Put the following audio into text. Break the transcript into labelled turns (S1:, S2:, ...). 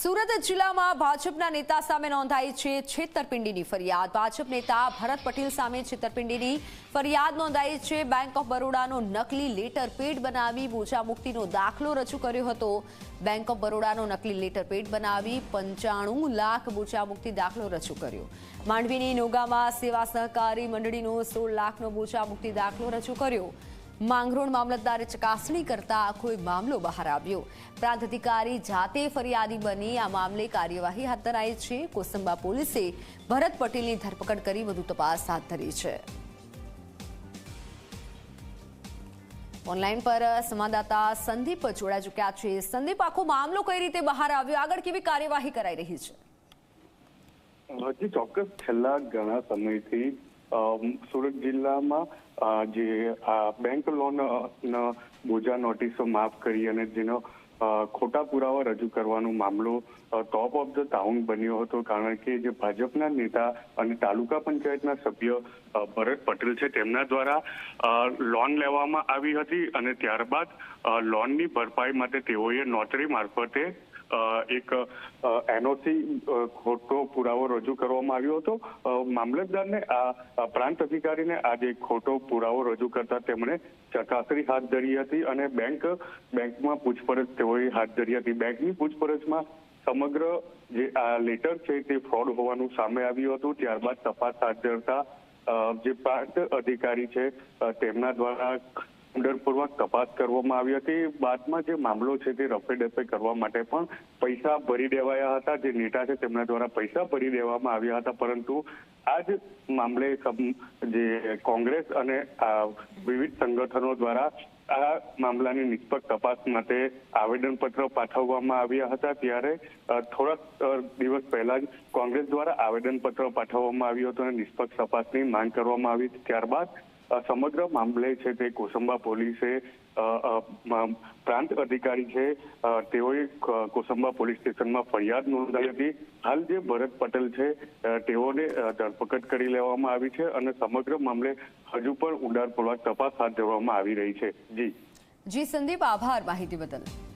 S1: સુરત જિલ્લામાં ભાજપના નેતા સામે નોંધાઈ છે છેતરપિંડીની ફરિયાદ. ભાજપ નેતા ભરત પટેલ સામે છેતરપિંડીની ફરિયાદ નોંધાઈ છે. બેંક ઓફ બરોડાનો નકલી લેટર પેડ બનાવી બોજા મુક્તિનો દાખલો રજૂ કર્યો હતો. બેંક ઓફ બરોડાનો નકલી લેટર પેડ બનાવી પંચાણું લાખ બોજા મુક્તિ દાખલો રજૂ કર્યો. માંડવીની નોગામાં સેવા સહકારી મંડળીનો સોળ લાખનો બોજા મુક્તિ દાખલો રજૂ કર્યો. માંગરોળ મામલતદારે ચકાસણી કરતા આખો મામલો બહાર આવ્યો. પ્રાંત અધિકારી જાતે ફરિયાદી બની આ મામલે કાર્યવાહી હાથ ધરાઈ છે. કોસંબા પોલીસે ભરત પટેલની ધરપકડ કરી વધુ તપાસ હાથ ધરી છે. ઓનલાઈન પર સંવાદદાતા સંદીપ જોડા ચૂક્યા છે. સંદીપ, આખો મામલો કઈ રીતે બહાર આવ્યો? આગળ કેવી કાર્યવાહી કરાઈ રહી છે?
S2: હજી ચોક્કસ છેલ્લા ઘણા સમયથી સુરત જિલ્લામાં જે આ બેંક લોન બોજા નોટિસો માફ કરી અને જેનો ખોટા પુરાવા રજૂ કરવાનો મામલો ટોપ ઓફ ધ ટાઉન બન્યો હતો. કારણ કે જે ભાજપના નેતા અને તાલુકા પંચાયતના સભ્ય ભરત પટેલ છે, તેમના દ્વારા લોન લેવામાં આવી હતી અને ત્યારબાદ લોનની ભરપાઈ માટે તેઓએ નોટરી મારફતે એક એનઓસી ખોટો પુરાવો રજૂ કરવામાં આવ્યો હતો. મામલતદારને આ પ્રાંત અધિકારીને આજે ખોટો પુરાવો રજૂ કરતા તેમણે ચકાસણી હાથ ધરી હતી અને બેંક, બેંકમાં પૂછપરછ તેઓએ હાથ ધરી હતી. બેંકની પૂછપરછમાં સમગ્ર જે આ લેટર છે તે ફ્રોડ હોવાનું સામે આવ્યું હતું. ત્યારબાદ તપાસ હાથ ધરતા જે પ્રાંત અધિકારી છે તેમના દ્વારા ઊંડાણપૂર્વક તપાસ કરવામાં આવી હતી. બાદમાં જે મામલો છે તે રફે ડફે કરવા માટે પણ પૈસા ભરી દેવાયા હતા. જે નેતા છે તેમના દ્વારા પૈસા ભરી દેવામાં આવ્યા હતા. પરંતુ આ જ મામલે જે કોંગ્રેસ અને વિવિધ સંગઠનો દ્વારા આ મામલાની નિષ્પક્ષ તપાસ માટે આવેદનપત્ર પાઠવવામાં આવ્યા હતા. ત્યારે થોડાક દિવસ પહેલા જ કોંગ્રેસ દ્વારા આવેદનપત્ર પાઠવવામાં આવ્યું હતું અને નિષ્પક્ષ તપાસની માંગ કરવામાં આવી. ત્યારબાદ સમગ્ર મામલે છે તે કોસંબા પોલીસે પ્રાંત અધિકારી છે તેઓએ કોસંબા પોલીસ સ્ટેશનમાં ફરિયાદ નોંધાઈ હતી. હાલ જે ભરત પટેલ છે તેઓને ધરપકડ કરી લેવામાં આવી છે અને સમગ્ર મામલે હજુ પણ ઊંડાણપૂર્વક તપાસ હાથ ધરવામાં આવી રહી છે. જી.
S1: જી, સંદીપ, આભાર માહિતી બદલ.